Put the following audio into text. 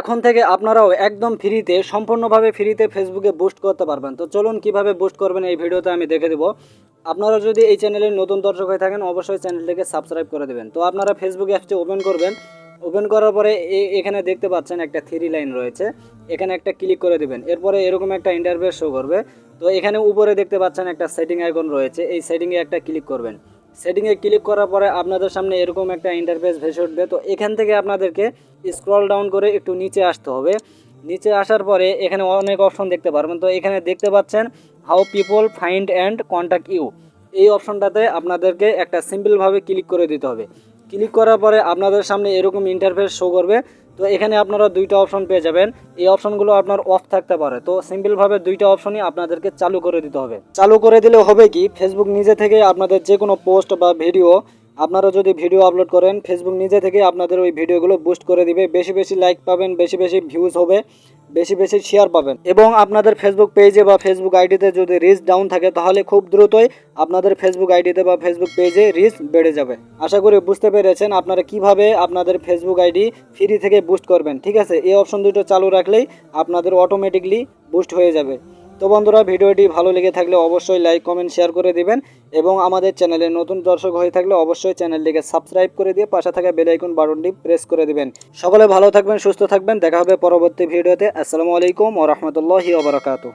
এখন থেকে আপনারাও একদম ফ্রিতে, সম্পূর্ণভাবে ফ্রিতে ফেসবুকে বুস্ট করতে পারবেন। তো চলুন কীভাবে বুস্ট করবেন এই ভিডিওতে আমি দেখে দেবো। আপনারা যদি এই চ্যানেলের নতুন দর্শক হয়ে থাকেন, অবশ্যই চ্যানেলটিকে সাবস্ক্রাইব করে দেবেন। তো আপনারা ফেসবুক অ্যাপটি ওপেন করবেন। ওপেন করার পরে এখানে দেখতে পাচ্ছেন একটা থ্রি লাইন রয়েছে। এখানে একটা ক্লিক করে দেবেন। এরপরে এরকম একটা ইন্টারভিউ শো করবে। তো এখানে উপরে দেখতে পাচ্ছেন একটা সেটিং আইকন রয়েছে। এই সেটিংয়ে একটা ক্লিক করবেন। সেটিংয়ে ক্লিক করার পরে আপনাদের সামনে এরকম একটা ইন্টারফেস ভেসে উঠবে। তো এখান থেকে আপনাদেরকে স্ক্রল ডাউন করে একটু নিচে আসতে হবে। নিচে আসার পরে এখানে অনেক অপশন দেখতে পারবেন। তো এখানে দেখতে পাচ্ছেন how people find and contact you এই অপশনটাতে আপনাদেরকে একটা সিম্পলভাবে ক্লিক করে দিতে হবে। ক্লিক করার পরে আপনাদের সামনে এরকম ইন্টারফেস শো করবে। তো এখানে আপনারা দুইটা অপশন পেয়ে যাবেন। এই অপশনগুলো আপনার অফ থাকতে পারে। তো সিম্পলভাবে দুইটা অপশনই আপনাদেরকে চালু করে দিতে হবে। চালু করে দিলে হবে কি? ফেসবুক নিজে থেকে আপনাদের যে কোনো পোস্ট বা ভিডিও আপনারা যদি ভিডিও আপলোড করেন ফেসবুক নিজে থেকে আপনাদের ওই ভিডিওগুলো বুস্ট করে দিবে। বেশি বেশি লাইক পাবেন, বেশি বেশি ভিউজ হবে, বেশি বেশি শেয়ার পাবেন। এবং আপনাদের ফেসবুক পেজে বা ফেসবুক আইডিতে যদি রিচ ডাউন থাকে, তাহলে খুব দ্রুতই আপনাদের ফেসবুক আইডিতে বা ফেসবুক পেজে রিচ বেড়ে যাবে। আশা করি বুঝতে পেরেছেন আপনারা কীভাবে আপনাদের ফেসবুক আইডি ফ্রি থেকে বুস্ট করবেন। ঠিক আছে? এই অপশন দুটো চালু রাখলেই আপনাদের অটোমেটিকলি বুস্ট হয়ে যাবে। তো বন্ধুরা, ভিডিওটি ভালো লেগে থাকলে অবশ্যই লাইক কমেন্ট শেয়ার করে দিবেন এবং আমাদের চ্যানেলে নতুন দর্শক হয়ে থাকলে অবশ্যই চ্যানেলটিকে সাবস্ক্রাইব করে দিয়ে পাশে থাকা বেলাইকন বাটনটি প্রেস করে দিবেন। সকলে ভালো থাকবেন, সুস্থ থাকবেন। দেখা হবে পরবর্তী ভিডিওতে। আসসালামু আলাইকুম ও রহমতুল্লাহি